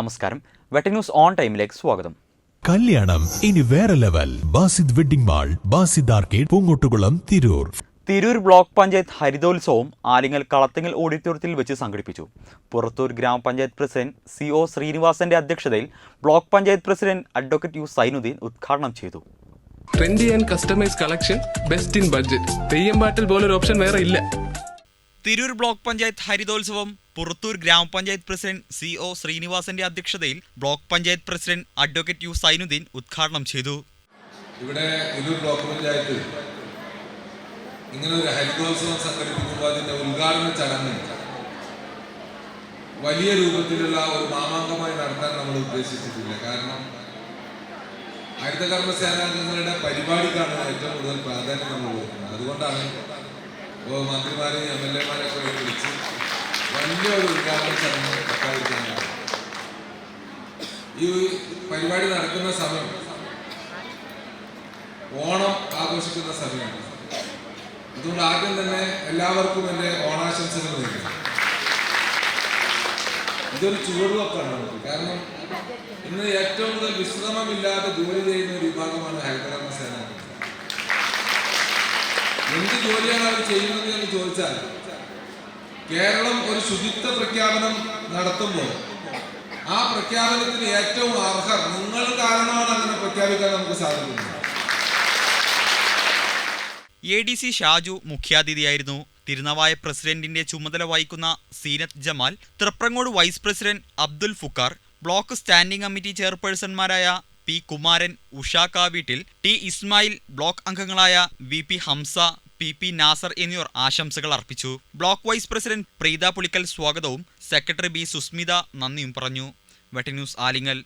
നമസ്കാരം. വെട്ടി news on ടൈമിലേക്ക് സ്വാഗതം. കല്യാണം ഇനി വേറെ level. Basid wedding mall Basid arcade Poongottukulam Tirur. Tirur block panchayat Harithotsavam Alingal Kalathingal ഓഡിറ്റോറിയത്തിൽ വെച്ച് സംഘടിപ്പിച്ചു. പുറത്തൂർ ഗ്രാമപഞ്ചായത്ത് പ്രസിഡന്റ് സി ഒ ശ്രീനിവാസന്റെ അധ്യക്ഷതയിൽ block panchayat president advocate U Zainuddin ഉദ്ഘാടനം ചെയ്തു. Trendy and customize collection best in budget Theyyam പാട്ടിൽ പോലൊരു ഓപ്ഷൻ വേറെ ഇല്ല. തിരൂർ ബ്ലോക്ക് പഞ്ചായത്ത് ഹരിതോത്സവം പുറത്തൂർ ഗ്രാമപഞ്ചായത്ത് പ്രസിഡന്റ് സി ഒ ശ്രീനിവാസന്റെ അധ്യക്ഷതയിൽ block panchayat president advocate U Zainuddin ഉദ്ഘാടനം ചെയ്തു. ഇവിടെ തിരൂർ ബ്ലോക്ക് പഞ്ചായത്ത് ഇങ്ങനെ ഒരു ഹരിതോത്സവം സംഘടിപ്പിക്കുമ്പോൾ അതിന്റെ ഉദ്ഘാടന ചടങ്ങ് വലിയ രൂപത്തിലുള്ള ഒരു മാമാങ്കമായി നടത്താൻ നമ്മൾ ഉദ്ദേശിച്ചിട്ടില്ല. കാരണം ഹരിതകർമ്മ സേനാംഗങ്ങളുടെ പരിപാടിക്കാണ് ഏറ്റവും കൂടുതൽ പ്രാധാന്യം നമ്മൾ കൊടുക്കുന്നത്. അതുകൊണ്ടാണ് ഇപ്പോൾ മന്ത്രിമാരെയും എം എൽ എമാരെയൊക്കെ വിളിച്ച് വലിയൊരു ഉദ്ഘാടന ചടങ്ങ് പ്രഖ്യാപിക്കാനാണ് ഈ പരിപാടി നടക്കുന്ന സമയം ഓണം ആഘോഷിക്കുന്ന സമയമാണ് അതുകൊണ്ട് ആദ്യം തന്നെ എല്ലാവർക്കും എന്റെ ഓണാശംസകൾ നേരുന്നു. ഇതൊരു ചുവടുവെപ്പാണ് നമുക്ക്. കാരണം ഇന്ന് ഏറ്റവും കൂടുതൽ വിശ്രമമില്ലാതെ ജോലി ചെയ്യുന്ന ഒരു വിഭാഗമാണ് ഹരിതകർമ്മ സേന എന്ത് ജോലിയാണ് അവർ ചെയ്യുന്നത് എന്ന് ചോദിച്ചാൽ കേരളം ഒരു ശുചിത്വ പ്രഖ്യാപനം നടത്തുമ്പോൾ ആ പ്രഖ്യാപനത്തിന് ഏറ്റവും അർഹർ നിങ്ങൾ കാരണമാണ് അങ്ങനെ പ്രഖ്യാപിക്കാൻ നമുക്ക് സാധിക്കുന്നത്. എ ഡി സി ഷാജു മുഖ്യാതിഥിയായിരുന്നു. തിരുനവായ പ്രസിഡന്റിന്റെ ചുമതല വഹിക്കുന്ന Seenath Jamal Triprangode vice president Abdul Fukkar block standing committee ചെയർപേഴ്സൺമാരായ P Kumaran Usha Kaveettil T Ismail block അംഗങ്ങളായ V P Hamza P P Nasar എന്നിവർ ആശംസകൾ അർപ്പിച്ചു. Block vice president Preetha Pulikkal സ്വാഗതവും secretary B Susmitha നന്ദിയും പറഞ്ഞു. വെട്ടിന്യൂസ് ന്യൂസ് ആലിങ്ങൽ.